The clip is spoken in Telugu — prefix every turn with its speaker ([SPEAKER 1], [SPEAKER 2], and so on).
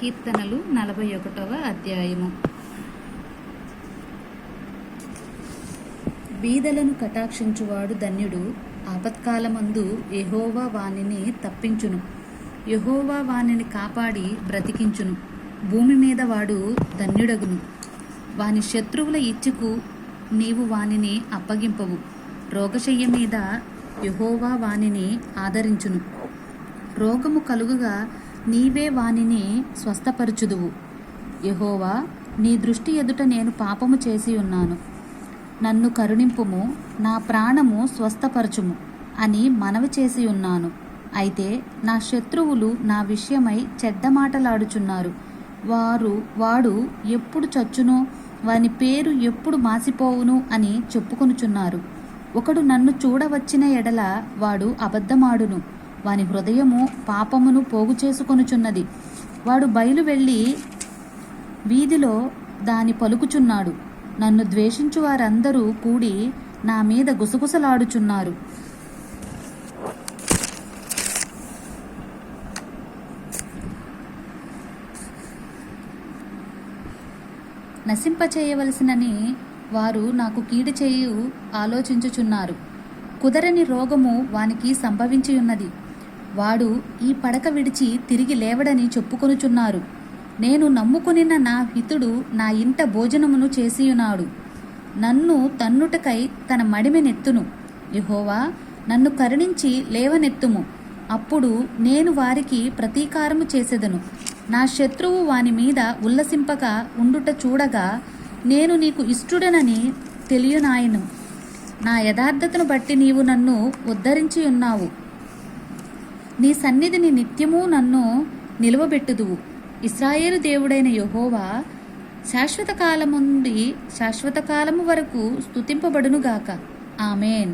[SPEAKER 1] కీర్తనలు నలభై ఒకటవ అధ్యాయము. బీదలను కటాక్షించువాడు ధన్యుడు ఆపత్కాలమందు యహోవా వానిని తప్పించును. యహోవా వానిని కాపాడి బ్రతికించును. భూమి మీద వాడు ధన్యుడగును. వాని శత్రువుల ఇచ్చుకు నీవు వానిని అప్పగింపవు. రోగశయ్య మీద యహోవా వానిని ఆదరించును. రోగము కలుగుగా నీవే వానిని స్వస్థపరచుదువు. యహోవా నీ దృష్టి ఎదుట నేను పాపము చేసి ఉన్నాను. నన్ను కరుణింపుము నా ప్రాణము స్వస్థపరచుము అని మనవి చేసి ఉన్నాను. అయితే నా శత్రువులు నా విషయమై చెడ్డ మాటలాడుచున్నారు. వారు వాడు ఎప్పుడు చచ్చునో వాని పేరు ఎప్పుడు మాసిపోవును అని చెప్పుకొనుచున్నారు. ఒకడు నన్ను చూడవచ్చిన ఎడల వాడు అబద్ధమాడును. వాని హృదయము పాపమును పోగు చేసుకొనుచున్నది. వాడు బయలు వెళ్ళి వీధిలో దాని పలుకుచున్నాడు. నన్ను ద్వేషించు వారందరూ కూడి నా మీద గుసగుసలాడుచున్నారు. నశింపచేయవలసినని వారు నాకు కీడు చేయు ఆలోచించుచున్నారు. కుదరని రోగము వానికి సంభవించి ఉన్నది వాడు ఈ పడక విడిచి తిరిగి లేవడని చెప్పుకొనుచున్నారు. నేను నమ్ముకునిన నా హితుడు నా ఇంట భోజనమును చేసియున్నాడు నన్ను తన్నుటకై తన మడిమెనెత్తును యహోవా నన్ను కరుణించి లేవనెత్తుము. అప్పుడు నేను వారికి ప్రతీకారము చేసేదను. నా శత్రువు వాని మీద ఉల్లసింపగా ఉండుట చూడగా నేను నీకు ఇష్టుడనని తెలియనాయను. నా యథార్థతను బట్టి నీవు నన్ను ఉద్ధరించి ఉన్నావు నీ సన్నిధిని నిత్యము నన్ను నిలువబెట్టుదువు. ఇస్రాయేలు దేవుడైన యహోవా శాశ్వత కాలముండి శాశ్వత కాలము వరకు స్థుతింపబడునుగాక ఆమెన్.